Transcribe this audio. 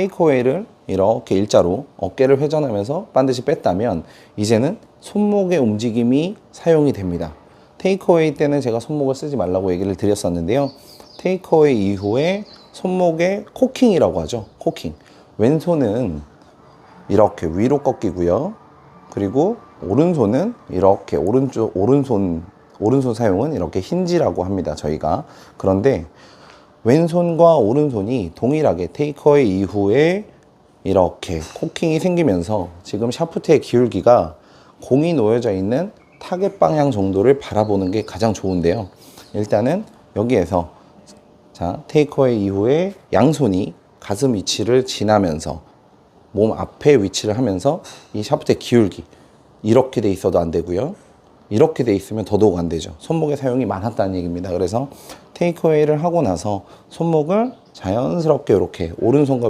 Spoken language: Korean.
테이크어웨이를 이렇게 일자로 어깨를 회전하면서 반드시 뺐다면 이제는 손목의 움직임이 사용이 됩니다. 테이크어웨이 때는 제가 손목을 쓰지 말라고 얘기를 드렸었는데요. 테이크어웨이 이후에 손목의 코킹이라고 하죠. 코킹. 왼손은 이렇게 위로 꺾이고요. 그리고 오른손은 이렇게 오른쪽 오른손 오른손 사용은 이렇게 힌지라고 합니다. 저희가 그런데 왼손과 오른손이 동일하게 테이크어웨이 이후에 이렇게 코킹이 생기면서 지금 샤프트의 기울기가 공이 놓여져 있는 타겟 방향 정도를 바라보는 게 가장 좋은데요. 일단은 여기에서 자 테이크어웨이 이후에 양손이 가슴 위치를 지나면서 몸 앞에 위치를 하면서 이 샤프트의 기울기 이렇게 돼 있어도 안 되고요. 이렇게 돼 있으면 더더욱 안 되죠. 손목의 사용이 많았다는 얘기입니다. 그래서 테이크어웨이를 하고 나서 손목을 자연스럽게 이렇게 오른손과